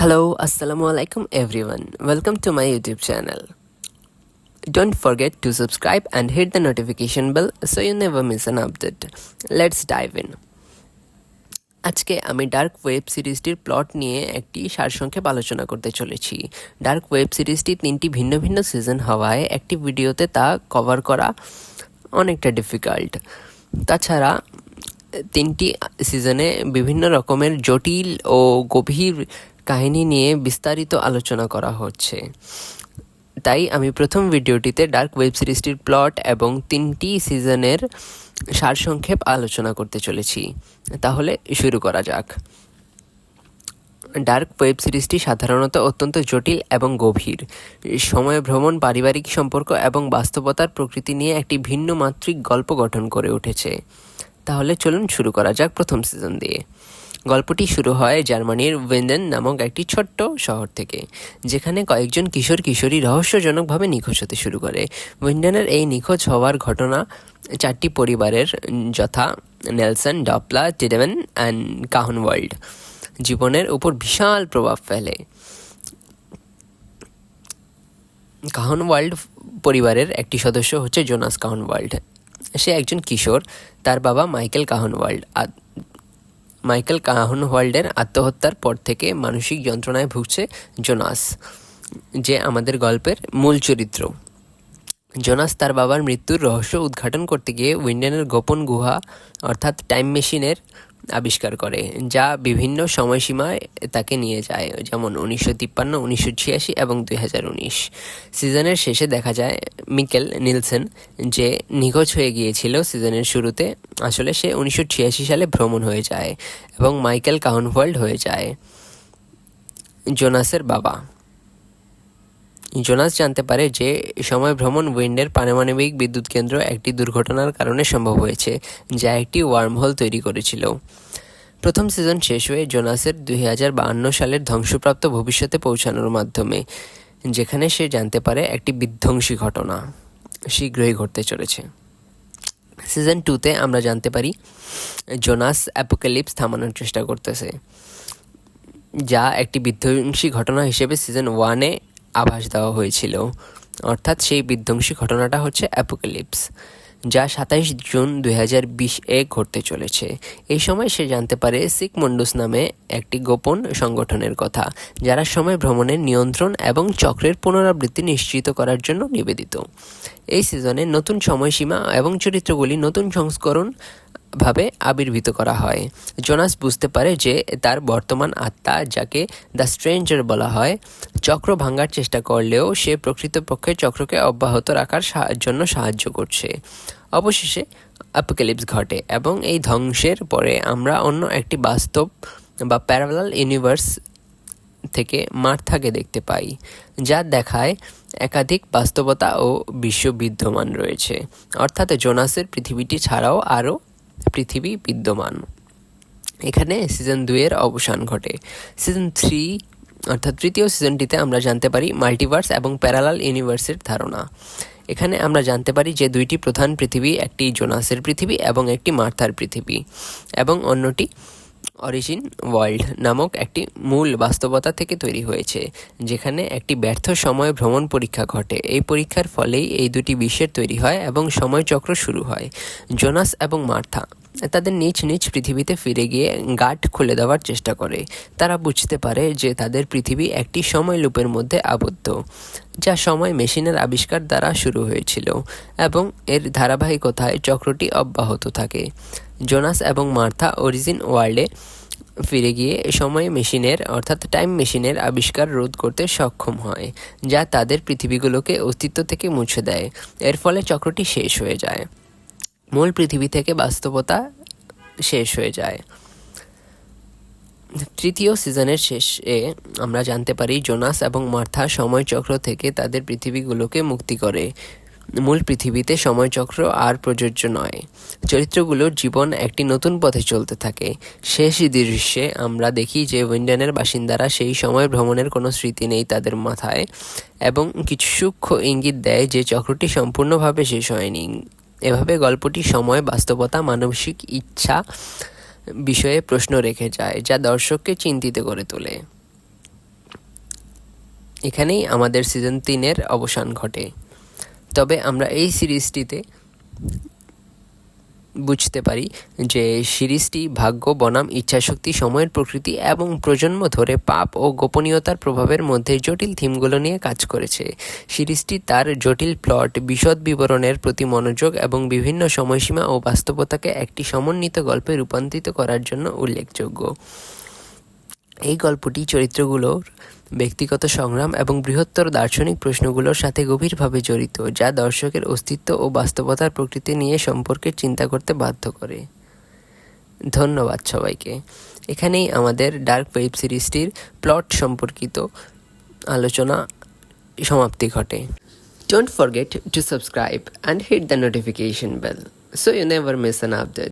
Hello, Assalamu alaikum everyone. Welcome to my YouTube channel. Don't forget to subscribe and hit the notification bell so you never miss an update. Let's dive in. আজকে আমি dark web সিরিজটির plot নিয়ে একটি সারসংক্ষেপ আলোচনা করতে চলেছি dark web সিরিজটি তিনটি ভিন্ন ভিন্ন সিজন হওয়ায় একটি ভিডিওতে তা কভার করা অনেকটা ডিফিকাল্ট তাছাড়া তিনটি সিজনে বিভিন্ন রকমের জটিল ও গভীর কাহিনী নিয়ে বিস্তারিত আলোচনা করা হচ্ছে। তাই আমি প্রথম ভিডিওটিতে ডার্ক ওয়েব সিরিজটির প্লট এবং তিনটি সিজনের সারসংক্ষেপ আলোচনা করতে চলেছি। তাহলে শুরু করা যাক। ডার্ক ওয়েব সিরিজটি সাধারণত অত্যন্ত জটিল এবং গভীর। সময় ভ্রমণ, পারিবারিক সম্পর্ক এবং বাস্তবতার প্রকৃতি নিয়ে একটি ভিন্ন মাত্রিক গল্প গঠন করে উঠেছে। তাহলে চলুন শুরু করা যাক প্রথম সিজন দিয়ে। গল্পটি শুরু হয় জার্মানির ওয়েন্ডেন নামক একটি ছোট্ট শহর থেকে, যেখানে কয়েকজন কিশোর কিশোরী রহস্যজনকভাবে নিখোঁজ হতে শুরু করে। উইন্ডেনের এই নিখোঁজ হওয়ার ঘটনা চারটি পরিবারের, যথা Nelson, Doppler, Tiedemann, and Kahnwald জীবনের উপর বিশাল প্রভাব ফেলে। কাহন ওয়ার্ল্ড পরিবারের একটি সদস্য হচ্ছে জোনাস কাহন ওয়ার্ল্ড সে একজন কিশোর, তার বাবা মাইকেল কাহন ওয়ার্ল্ড মাইকেল কাহন ওয়ার্ল্ডের আত্মহত্যার পর থেকে মানসিক যন্ত্রণায় ভুগছে জোনাস, যে আমাদের গল্পের মূল চরিত্র। জোনাস তার বাবার মৃত্যুর রহস্য উদ্ঘাটন করতে গিয়ে উইন্ডেনের গোপন গুহা, অর্থাৎ টাইম মেশিনের আবিষ্কার করে, যা বিভিন্ন সময়সীমায় তাকে নিয়ে যায়, যেমন উনিশশো তিপ্পান্ন, উনিশশো ছিয়াশি এবং দুই হাজার উনিশ। সিজনের শেষে দেখা যায় মিকেল নিলসেন, যে নিখোঁজ হয়ে গিয়েছিল সিজনের শুরুতে, আসলে সে উনিশশো ছিয়াশি সালে ভ্রমণ হয়ে যায় এবং মাইকেল কাউনফোল্ড হয়ে যায়। জোনাসের বাবা। জোনাস জানতে পারে যে সময় ভ্রমণ উইন্ডের পারমাণবিক বিদ্যুৎ কেন্দ্র একটি দুর্ঘটনার কারণে সম্ভব হয়েছে, যা একটি ওয়ার্মহোল তৈরি করেছিল। প্রথম সিজন শেষ হয়ে জোনাসের দুই সালের ধ্বংসপ্রাপ্ত ভবিষ্যতে পৌঁছানোর মাধ্যমে, যেখানে সে জানতে পারে একটি বিধ্বংসী ঘটনা। শীঘ্রই ঘটতে চলেছে। সিজন টুতে আমরা জানতে পারি, জোনাস অ্যাপোক্যালিপস থামানোর চেষ্টা করতেছে, যা একটি বিধ্বংসী ঘটনা হিসেবে সিজন ওয়ানে আভাস দেওয়া হয়েছিল। অর্থাৎ সেই বিধ্বংসী ঘটনাটা হচ্ছে অ্যাপোক্যালিপস যা সাতাইশ জুন দুই হাজার বিশ এ ঘটতে চলেছে। এই সময় সে জানতে পারে সিক মন্ডুস নামে একটি গোপন সংগঠনের কথা, যারা সময় ভ্রমণের নিয়ন্ত্রণ এবং চক্রের পুনরাবৃত্তি নিশ্চিত করার জন্য নিবেদিত। এই সিজনে নতুন সময়সীমা এবং চরিত্রগুলি নতুন সংস্করণ ভাবে আবির্ভূত করা হয়। জোনাস বুঝতে পারে যে তার বর্তমান আত্মা, যাকে দ্য স্ট্রেঞ্জার বলা হয়, চক্র ভাঙার চেষ্টা করলেও সে প্রকৃতপক্ষে চক্রকে অব্যাহত রাখার জন্য সাহায্য করছে। অবশেষে অ্যাপোক্যালিপস ঘটে এবং এই ধ্বংসের পরে আমরা অন্য একটি বাস্তব বা প্যারালাল ইউনিভার্স থেকে মার্থাকে দেখতে পাই, যা দেখায় একাধিক বাস্তবতা ও বিশ্ব বিদ্যমান রয়েছে। অর্থাৎ জোনাসের পৃথিবীটি ছাড়াও আরও পৃথিবী বিদ্যমান। এখানে সিজন দুইয়ের অবসান ঘটে। সিজন থ্রি অর্থাৎ তৃতীয় সিজনটিতে আমরা জানতে পারি মাল্টিভার্স এবং প্যারালাল ইউনিভার্সের ধারণা। এখানে আমরা জানতে পারি যে দুইটি প্রধান পৃথিবী, একটি জোনাসের পৃথিবী এবং একটি মার্থার পৃথিবী এবং অন্যটি অরিজিন ওয়ার্ল্ড নামক একটি মূল বাস্তবতা থেকে তৈরি হয়েছে, যেখানে একটি ব্যর্থ সময় ভ্রমণ পরীক্ষা ঘটে। এই পরীক্ষার ফলেই এই দুটি বিশ্বের তৈরি হয় এবং সময়চক্র শুরু হয়। জোনাস এবং মার্থা তাদের নিজ নিজ পৃথিবীতে ফিরে গিয়ে গাঠ খুলে দেওয়ার চেষ্টা করে। তারা বুঝতে পারে যে তাদের পৃথিবী একটি সময় লুপের মধ্যে আবদ্ধ, যা সময় মেশিনের আবিষ্কার দ্বারা শুরু হয়েছিল এবং এর ধারাবাহিকতায় চক্রটি অব্যাহত থাকে। জোনাস এবং মার্থা অরিজিন ওয়ার্ল্ডে ফিরে গিয়ে সময় মেশিনের অর্থাৎ টাইম মেশিনের আবিষ্কার রোধ করতে সক্ষম হয়, যা তাদের পৃথিবীগুলোকে অস্তিত্ব থেকে মুছে দেয়। এর ফলে চক্রটি শেষ হয়ে যায়। মূল পৃথিবী থেকে বাস্তবতা শেষ হয়ে যায়। তৃতীয় সিজনের শেষে আমরা জানতে পারি জোনাস এবং মার্থা সময়চক্র থেকে তাদের পৃথিবীগুলোকে মুক্তি করে। মূল পৃথিবীতে সময়চক্র আর প্রযোজ্য নয়। চরিত্রগুলোর জীবন একটি নতুন পথে চলতে থাকে। শেষ দৃশ্যে আমরা দেখি যে উইন্ডেনের বাসিন্দারা সেই সময় ভ্রমণের কোনো স্মৃতি নেই তাদের মাথায় এবং কিছু সূক্ষ্ম ইঙ্গিত দেয় যে চক্রটি সম্পূর্ণভাবে শেষ হয়নি। এভাবে গল্পটি সময়, বাস্তবতা, মানসিক ইচ্ছা বিষয়ে প্রশ্ন রেখে যায়, যা দর্শককে চিন্তিত করে তোলে। এখানেই আমাদের সিজন তিনের অবসান ঘটে। তবে আমরা এই সিরিজটিতে বুঝতে পারি যে সিরিজটি ভাগ্য, বনাম, ইচ্ছাশক্তি, সময়ের প্রকৃতি এবং প্রজন্ম ধরে পাপ ও গোপনীয়তার প্রভাবের মধ্যে জটিল থিমগুলো নিয়ে কাজ করেছে। সিরিজটি তার জটিল প্লট, বিশদ বিবরণের প্রতি মনোযোগ এবং বিভিন্ন সময়সীমা ও বাস্তবতাকে একটি সমন্বিত গল্পে রূপান্তরিত করার জন্য উল্লেখযোগ্য। এই গল্পটি চরিত্রগুলোর ব্যক্তিগত সংগ্রাম এবং বৃহত্তর দার্শনিক প্রশ্নগুলোর সাথে গভীরভাবে জড়িত, যা দর্শকের অস্তিত্ব ও বাস্তবতার প্রকৃতি নিয়ে সম্পর্কে চিন্তা করতে বাধ্য করে। ধন্যবাদ সবাইকে। এখানেই আমাদের ডার্ক ওয়েব সিরিজটির প্লট সম্পর্কিত আলোচনা সমাপ্তি ঘটে। Don't forget to subscribe and hit the notification bell so you never miss an update